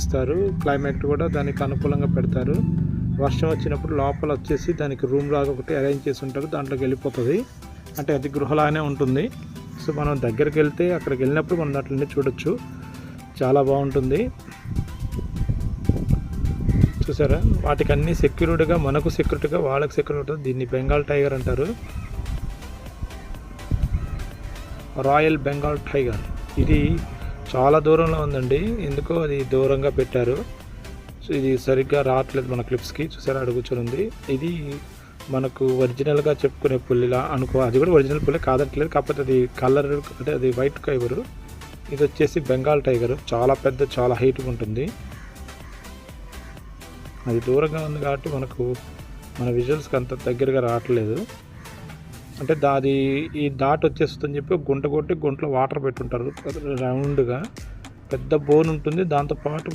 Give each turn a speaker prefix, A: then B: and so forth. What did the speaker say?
A: ఇస్తారు క్లైమేట్ కూడా దానికి అనుకూలంగా పెడతారు. వర్షం వచ్చినప్పుడు లోపల వచ్చేసి దానికి రూమ్ లాగా ఒకటి అరేంజ్ చేసి ఉంటారు. దాంట్లోకి వెళ్ళిపోతుంది. అంటే అది గృహలాగానే ఉంటుంది. సో మనం దగ్గరికి వెళ్తే అక్కడికి వెళ్ళినప్పుడు మనం దాంట్లోనే చూడొచ్చు. చాలా బాగుంటుంది. చూసారా? వాటికి అన్ని సెక్యూరిటీగా మనకు సెక్యూరిటీగా వాళ్ళకి సెక్యూరిటీ ఉంటుంది దీన్ని బెంగాల్ టైగర్ అంటారు. Royal Bengal tiger. ఇది చాలా దూరంలో ఉందండి. ఎందుకో అది దూరంగా పెట్టారు. సో ఇది సరిగ్గా రావట్లేదు మన క్లిప్స్కి. చూసారా అడుగుచుని ఉంది. ఇది మనకు ఒరిజినల్గా చెప్పుకునే పుల్లిలా అనుకో అది కూడా ఒరిజినల్ పుల్లి కాదట్లేదు. కాకపోతే అది కలర్ అంటే అది వైట్ టైగరు ఇది వచ్చేసి బెంగాల్ టైగర్. చాలా పెద్ద చాలా హైట్గా ఉంటుంది. అది దూరంగా ఉంది కాబట్టి మనకు మన విజువల్స్కి అంత దగ్గరగా రావట్లేదు. అంటే దాది ఈ డాట్ వచ్చేస్తుందని చెప్పి గుంట కొట్టి గుంటలో వాటర్ పెట్టుంటారు రౌండ్గా. పెద్ద బోన్ ఉంటుంది. దాంతో పాటు